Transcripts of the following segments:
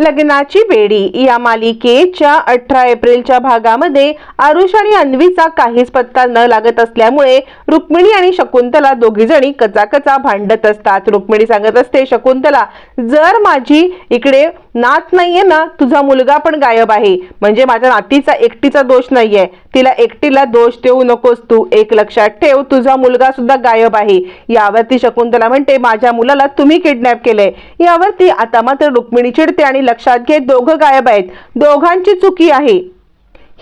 लग्नाची बेडी या मालिकेच्या अठरा एप्रिलच्या भागामध्ये आरुष आणि अन्वीचा काहीच पत्ता न लागत असल्यामुळे रुक्मिणी आणि शकुंतला दोघी जणी कचाकचा भांडत असतात. रुक्मिणी सांगत असते शकुंतला जर माझी इकडे नात नाहीये ना तुझा मुलगा पण गायब आहे. म्हणजे माझ्या नातीचा एकटीचा दोष नाहीये. तिला एकटीला दोष देऊ नकोस तू. एक लक्षात ठेव तुझा मुलगा सुद्धा गायब आहे. यावरती शकुंतला म्हणते माझ्या मुलाला तुम्ही किडनॅप केलंय. यावरती आता मात्र रुक्मिणी चिडते आणि लक्षात घेत दोघं गायब आहेत. दोघांची चुकी आहे.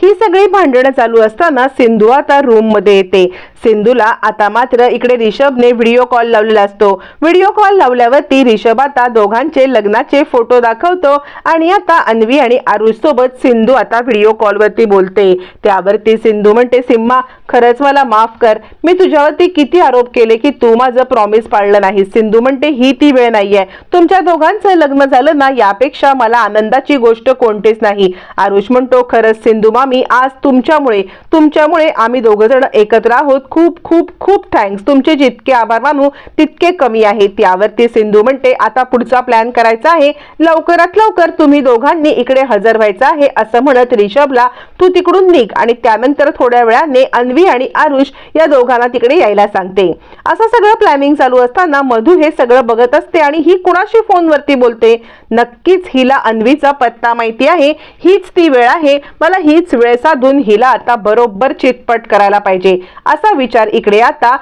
ही सगळी भांडणं चालू असताना सिंधू आता रूममध्ये येते. सिंधूला आता मात्र इकडे रिषभने व्हिडिओ कॉल लावलेला असतो. व्हिडिओ कॉल लावल्यावरती रिषभ आता दोघांचे लग्नाचे फोटो दाखवतो आणि आता अन्वी आणि आरुष सोबत सिंधू आता व्हिडिओ कॉलवरती बोलते. त्यावरती सिंधू म्हणते सिम्मा खरंच मला माफ कर. मी तुझ्यावरती किती आरोप केले की तू माझं प्रॉमिस पाळलं नाही सिंधू म्हणते ही ती वेळ नाहीये. तुमच्या दोघांचं लग्न झालं ना यापेक्षा मला आनंदाची गोष्ट कोणतीच नाही. आरुष म्हणतो खरंच सिंधू मा आज तुमच्यामुळे तुमच्यामुळे आम्ही दोघंजण एकत्र आहोत. खूप खूप खूप थँक्स तुमचे जितके आभार मानू तितके कमी आहेत. यावरती सिंधू म्हणते आता पुढचा प्लॅन करायचा आहे. लवकरात लवकर तुम्ही दोघांनी इकडे हजर व्हायचं आहे असं म्हणत रिषभला तू तिकडून निघ आणि त्यानंतर थोड्या वेळाने अन्वी आणि आरुष या दोघांना तिकडे यायला सांगते. असं सगळं प्लॅनिंग चालू असताना मधू हे सगळं बघत असते आणि ही कुणाशी फोनवरती बोलते? नक्कीच हिला अन्वीचा पत्ता माहिती आहे. हीच ती वेळ आहे. मला हीच वेळ साधून हिला आता बरोबर चितपट करायला पाहिजे. असा विचार इकडे आता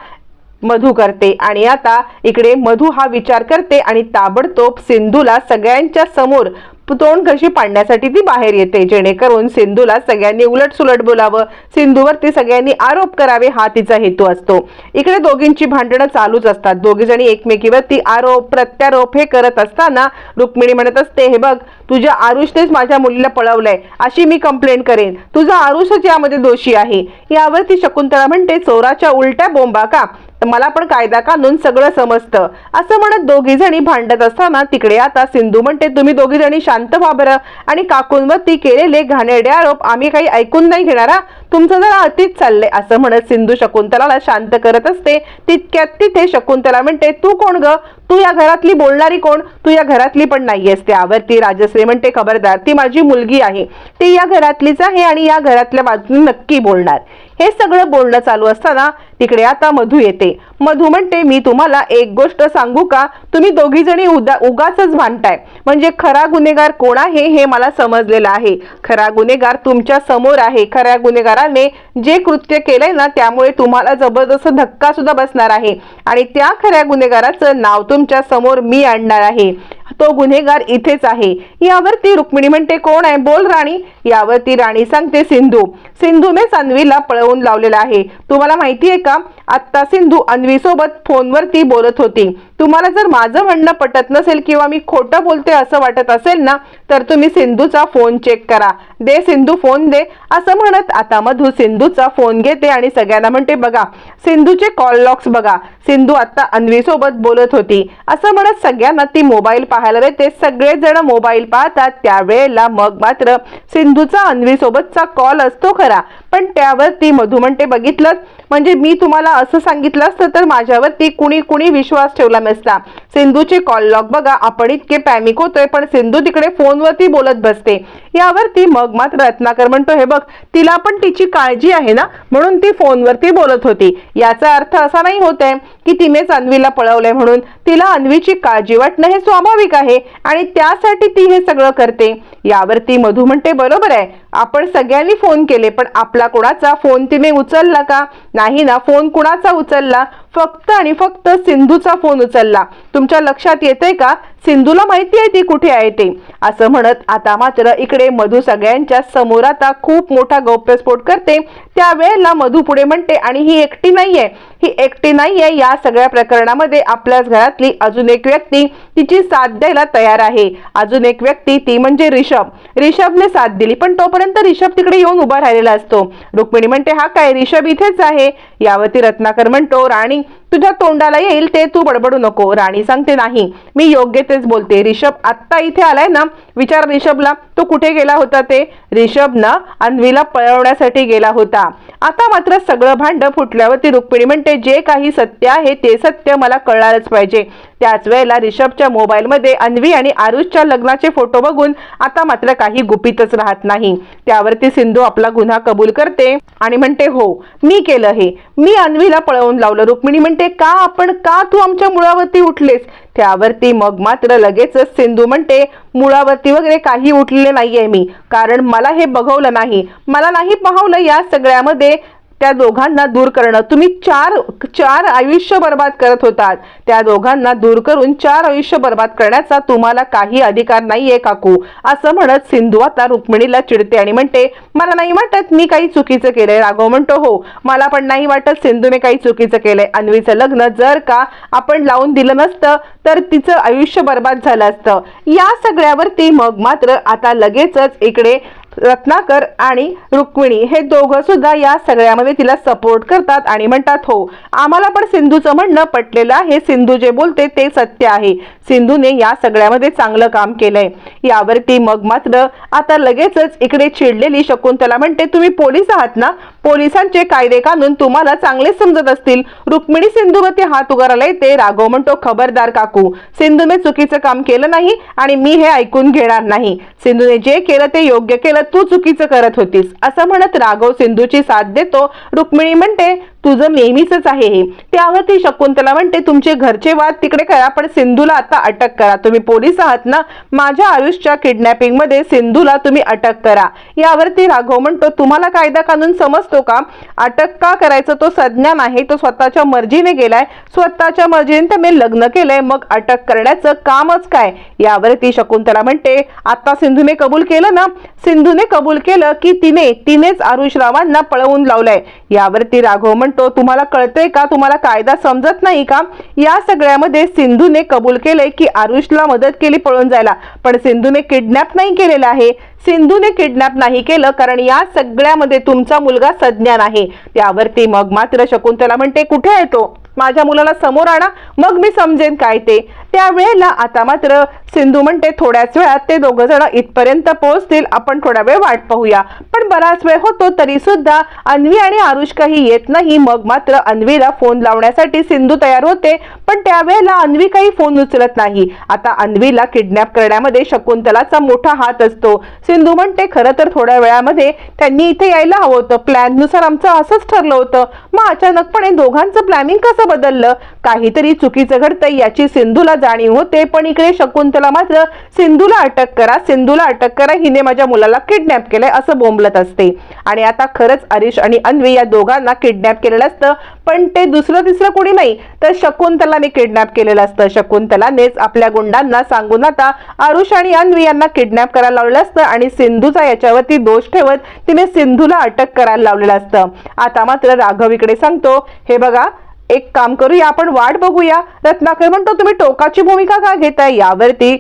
मधू करते आणि आता इकडे मधू हा विचार करते आणि ताबडतोब सिंधूला सगळ्यांच्या समोर तोंड कशी पाडण्यासाठी ती बाहेर येते? जेणेकरून सिंधूला सगळ्यांनी उलट सुलट बोलावं. सिंधूवरती सगळ्यांनी आरोप करावे हा तिचा हेतू असतो. इकडे दोघींची भांडणं चालूच असतात. दोघी जणी एकमेकीवरती आरोप प्रत्यारोप हे करत असताना रुक्मिणी म्हणत असते हे बघ तुझ्या आरुषनेच माझ्या मुलीला पळवलंय. अशी मी कंप्लेंट करेन. तुझा आरुषच यामध्ये दोषी आहे. यावरती शकुंतला म्हणते चोराच्या उलट्या बोंबा का तर मला पण कायदा कानून सगळं समजतं. असं म्हणत दोघी जणी भांडत असताना तिकडे आता सिंधू म्हणते तुम्ही दोघी जणी शांत व्हा बरं. आणि काकूंवरती केलेले घाणेरडे आरोप आम्ही काही ऐकून नाही घेणारा तुमचं जरा अतीच चाललंय असं म्हणत सिंधू शकुंतलाला शांत करत असते. तितक्यात तिथे शकुंतला म्हणते तू कोण ग? तू या घरातली बोलणारी कोण? तू या घरातली पण नाहीयेस. त्यावरती राजश्री म्हणते खबरदार ती माझी मुलगी आहे. ती या घरातलीच आहे आणि या घरातल्या बाजूने नक्की बोलणार. हे सगळं बोलणं चालू असताना तिकडे आता मधू येते. मधू म्हणते मी तुम्हाला एक गोष्ट सांगू का? तुम्ही दोघी जणी उदा उगाच भांडताय. म्हणजे खरा गुन्हेगार कोण आहे हे मला समजलेलं आहे. खरा गुन्हेगार तुमच्यासमोर आहे. खऱ्या गुन्हेगाराने जे कृत्य केलंय ना त्यामुळे तुम्हाला जबरदस्त धक्का सुद्धा बसणार आहे. आणि त्या खऱ्या गुन्हेगाराचं नाव तुमच्यासमोर मी आणणार आहे. तो गुन्हेगार इथेच आहे. यावरती रुक्मिणी म्हणते कोण आहे? बोल राणी. यावरती राणी सांगते सिंधू. सिंधूने अन्वीला पळवून लावलेला आहे. तुम्हाला माहिती आहे का? आत्ता सिंधू अन्वी सोबत फोनवरती बोलत होती. तुम्हाला जर माझं म्हणणं पटत नसेल किंवा मी खोटं बोलते असं वाटत असेल ना तर तुम्ही सिंधूचा फोन चेक करा. दे सिंधू फोन दे. असं म्हणत आता मधू सिंधूचा फोन घेते आणि सगळ्यांना म्हणते बघा सिंधूचे कॉल लॉक्स बघा. सिंधू आता अन्वीसोबत बोलत होती. असं म्हणत सगळ्यांना ती मोबाईल पाहायला देते. सगळेजण मोबाईल पाहतात. त्यावेळेला मग मात्र सिंधूचा अन्वीसोबतचा कॉल असतो खरा. पण त्यावर ती मधू म्हणते बघितलं? म्हणजे मी तुम्हाला असं सांगितलं असतं तर माझ्यावरती कुणी कुणी विश्वास ठेवला. बसला सिंधूचे कॉल लॉग बघा आपण इतके पॅनिक होतोय पण सिंधू तिकडे फोनवरती बोलत बसते. यावरती मग मात्र रत्नाकर म्हणतो हे बघ तिला पण तिची काळजी आहे ना? म्हणून ती फोनवरती बोलत होती. याचा अर्थ असा नाही होत आहे की तिनेच अन्वीला पळवलंय म्हणून. तिला अन्वीची काळजी वाटणं हे स्वाभाविक आहे आणि त्यासाठी ती हे सगळं करते. यावरती मधू म्हणते बरोबर आहे. आपण सगळ्यांनी फोन केले पण आपला कोणाचा फोन तिने उचलला का? नाही ना फोन कुणाचा उचलला? फक्त आणि फक्त सिंधूचा फोन उचलला. तुमच्या लक्षात येते का? सिंधूला माहिती आहे ती कुठे आहे ते. असं म्हणत आता मात्र इकडे मधू सगळ्यांच्या समोर आता खूप मोठा गौप्यस्फोट करते. त्यावेळेला मधू पुढे म्हणते आणि ही एकटी नाहीये. ही एकटी नाहीये या सगळ्या प्रकरणामध्ये आपल्याच घरातली अजून एक व्यक्ती तिची साथ द्यायला तयार आहे. अजून एक व्यक्ती ती म्हणजे रिषभ. रिषभने साथ दिली पण तोपर्यंत रिषभ तिकडे येऊन उभा राहिलेला असतो. रुक्मिणी म्हणते हा काय रिषभ इथेच आहे? यावरती रत्नाकर म्हणतो राणी तुझ्या तोंडाला येईल ते तू बडबडू नको. राणी सांगते नाही मी योग्य तेच बोलते. रिषभ आत्ता इथे आलाय ना विचार रिषभला तो कुठे गेला होता ते? रिषभ ना अन्वीला पळवण्यासाठी गेला होता. आता मात्र सगळं भांडं फुटल्यावरती रुक्मिणी म्हणते जे काही सत्य आहे ते सत्य मला कळणारच पाहिजे. त्याच वेळेला रिषभच्या मोबाईलमध्ये अन्वी आणि आरुषच्या लग्नाचे फोटो बघून आता मात्र काही गुपितच राहत नाही. त्यावरती सिंधू आपला गुन्हा कबूल करते आणि म्हणते हो मी केलं हे. मी अन्वीला पळवून लावलं. रुक्मिणी म्हणते का आपण का तू आमच्या मुळावरती उठलेस? त्यावरती मग मात्र लगेचच सिंधू म्हणते मुळावरती वगैरे काही उठलेले नाहीये मी. कारण मला हे बघवलं नाही. मला नाही पाहवलं या सगळ्यामध्ये. त्या दोघांना दूर करणं. तुम्ही चार चार आयुष्य बर्बाद करत होतात. त्या दोघांना दूर करून चार आयुष्य बर्बाद करण्याचा तुम्हाला काही अधिकार नाहीये काकू. असं म्हणत सिंधू आता रुक्मिणीला चिडते आणि म्हणते मला नाही वाटत मी काही चुकीचं केलंय. राघव म्हणतो हो मला पण नाही वाटत सिंधूने काही चुकीचं केलंय. अन्वीचं लग्न जर का आपण लावून दिलं नसतं तर तिचं आयुष्य बर्बाद झालं असतं. या सगळ्यावरती मग मात्र आता लगेचच इकडे रत्नाकर आणि रुक्मिणी हे दोघं सुद्धा या सगळ्यामध्ये तिला सपोर्ट करतात आणि म्हणतात हो आम्हाला पण सिंधूचं म्हणणं पटलेलं आहे. सिंधू जे बोलते ते सत्य आहे. सिंधूने या सगळ्यामध्ये चांगलं काम केलंय. यावरती मग मात्र आता लगेचच इकडे चिडलेली शकुंतला म्हणते तुम्ही पोलीस आहात ना? पोलिसांचे कायदे कानून तुम्हाला चांगले समजत असतील. रुक्मिणी सिंधूवरती हात उगारायला येते. राघव म्हणतो खबरदार काकू सिंधूने चुकीचं काम केलं नाही आणि मी हे ऐकून घेणार नाही. सिंधूने जे केलं ते योग्य केलं. तू चुकीचं करत होतीस असं म्हणत राघव सिंधूची साथ देतो. रुक्मिणी म्हणते तुझं नेहमीच आहे हे. त्यावरती शकुंतला म्हणते तुमचे घरचे वाद तिकडे करा पण सिंधूला आता अटक करा. तुम्ही पोलीस आहात ना माझ्या आयुषच्या किडनॅपिंगमध्ये सिंधूला तुम्ही अटक करा. यावरती राघव म्हणतो तुम्हाला कायदा कानून समजतो का? अटक का करायचं? तो संज्ञान आहे तो स्वतःच्या मर्जीने गेलाय. स्वतःच्या मर्जीने त्याने लग्न केलंय मग अटक करण्याचं कामच काय? यावरती शकुंतला म्हणते आता सिंधूने कबूल केलं ना? सिंधूने कबूल केलं की तिने तिनेच आरुष रावांना पळवून लावलंय. यावरती राघव म्हणतो तुम्हाला कळतंय का? तुम्हाला कायदा समजत नाही का? या सगळ्यामध्ये सिंधूने कबूल केलंय की आरुषला मदत केली पळून जायला. पण सिंधूने किडनॅप नाही केलेलं आहे. सिंधूने किडनॅप नाही केलं कारण या सगळ्यामध्ये तुमचा मुलगा सज्ञान आहे. त्यावरती मग मात्र शकुंतला म्हणते कुठे येतो माझ्या मुलाला समोर आणा. मग मी समजेन काय ते. त्यावेळेला आता मात्र सिंधू म्हणते थोड्याच वेळात ते दोघ जण इथपर्यंत पोहोचतील. आपण थोडा वेळ वाट पाहूया. पण बराच वेळ होतो तरी सुद्धा अन्वी आणि आरुष काही येत नाही. मग मात्र अन्वीला फोन लावण्यासाठी सिंधू तयार होते. पण त्यावेळेला अन्वी काही फोन उचलत नाही. आता अन्वीला किडनॅप करण्यामध्ये शकुंतलाचा मोठा हात असतो. सिंधू म्हणते खरं तर थोड्या वेळामध्ये त्यांनी इथे यायला हवं होतं. प्लॅननुसार आमचं असंच ठरलं होतं. मग अचानकपणे दोघांचं प्लॅनिंग कसं बदललं? काहीतरी चुकीचं घडतंय याची सिंधूला जाणीव होते पण इकडे शकुंतला मात्र सिंधूला अटक करा सिंधूला अटक करा हिने माझ्या मुलाला किडनॅप केलंय असं बोंबलत असते. आणि आता खरंच हरीश आणि अन्वी या दोघांना किडनॅप केलेलं असतं पण ते दुसरं तिसरं कोणी नाही तर शकुंतलाने किडनॅप केलेलं असतं. शकुंतलानेच आपल्या गुंडांना सांगून आता आरुष आणि अन्वी यांना किडनॅप करायला लावलेलं असतं आणि सिंधूचा याच्यावरती दोष ठेवत तिने सिंधूला अटक करायला लावलेलं असतं. आता मात्र राघव इकडे सांगतो हे बघा एक काम करूया आपण वाट बघूया. रत्नाकर म्हणतो तुम्ही टोकाची भूमिका का घेताय? यावरती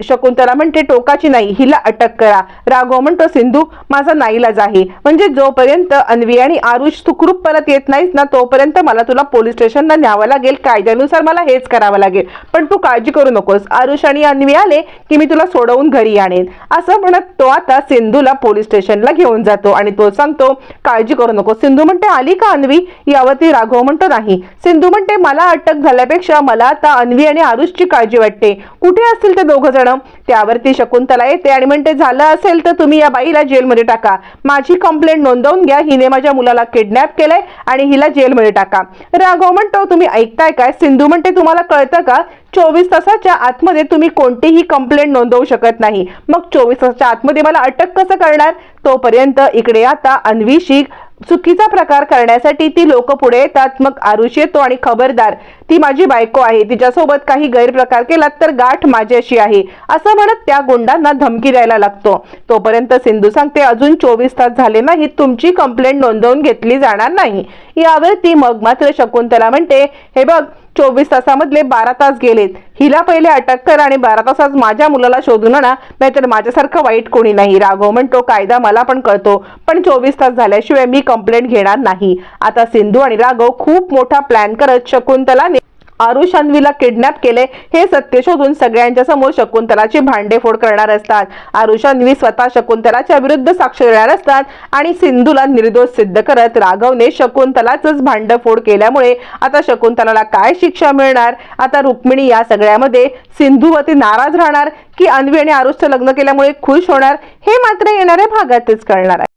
शकुंतला म्हणते टोकाची नाही हिला अटक करा. राघव म्हणतो सिंधू माझा नाईलाज आहे म्हणजे जोपर्यंत अन्वी आणि आरुष सुखरूप परत येत नाहीत ना तोपर्यंत मला तुला पोलीस स्टेशनला न्यावं लागेल कायद्यानुसार मला हेच करावं लागेल. पण तू काळजी करू नकोस. आरुष आणि अन्वी आले की मी तुला सोडवून घरी आणेन. असं म्हणत तो आता सिंधूला पोलीस स्टेशनला घेऊन जातो आणि तो सांगतो काळजी करू नको सिंधू म्हणते आली का अन्वी? यावरती राघव म्हणतो नाही. सिंधू म्हणते मला अटक झाल्यापेक्षा मला आता अन्वी आणि आरुषची काळजी वाटते. कुठे असतील ते दोघं जण? त्यावरती शकुंतला येते आणि म्हणते झालं असेल तर तुम्ही या बाईला जेलमध्ये टाका. माझी कंप्लेंट नोंदवून घ्या. हिने माझ्या मुलाला किडनॅप केलंय आणि हिला जेलमध्ये टाका. राघव म्हणतो तुम्ही ऐकताय काय? सिंधू म्हणते तुम्हाला कळतं का? चोवीस तासाच्या आतमध्ये तुम्ही कोणतीही कंप्लेंट नोंदवू शकत नाही. मग चोवीस तासाच्या आतमध्ये मला अटक कसं करणार? तोपर्यंत इकडे आता अन्वीशी चुकीचा प्रकार करण्यासाठी ती लोक पुढे येतात. मग आरुष येतो आणि खबरदार. ती माझी बायको आहे. तिच्यासोबत काही गैरप्रकार केला तर गाठ माझ्याशी आहे. असं म्हणत त्या गुंडांना धमकी द्यायला लागतो. तोपर्यंत सिंधू सांगते अजून चोवीस तास झाले नाही तुमची कंप्लेंट नोंदवून घेतली जाणार नाही. यावर ती मग मात्र शकुंतला म्हणते हे बघ चोवीस तासामधले बारा तास गेलेत. हिला पहिले अटक कर आणि बारा तासात माझ्या मुलाला शोधून आणा नाहीतर माझ्यासारखं वाईट कोणी नाही. राघव म्हणतो कायदा मला पण कळतो पण चोवीस तास झाल्याशिवाय मी कंप्लेंट घेणार नाही. आता सिंधू आणि राघव खूप मोठा प्लॅन करत शकुंतला आरुष अन्वीला किडनॅप केले हे सत्य शोधून सगळ्यांच्या समोर शकुंतलाची भांडेफोड करणार असतात. आरुष अन्वी स्वतः शकुंतलाच्या विरुद्ध साक्ष देणार असतात आणि सिंधूला निर्दोष सिद्ध करत राघवने शकुंतलाच भांडफोड केल्यामुळे आता शकुंतलाला काय शिक्षा मिळणार? आता रुक्मिणी या सगळ्यामध्ये सिंधूवती नाराज राहणार की अन्वी आणि आरुषचं लग्न केल्यामुळे खुश होणार? हे मात्र येणाऱ्या भागातच कळणार आहे.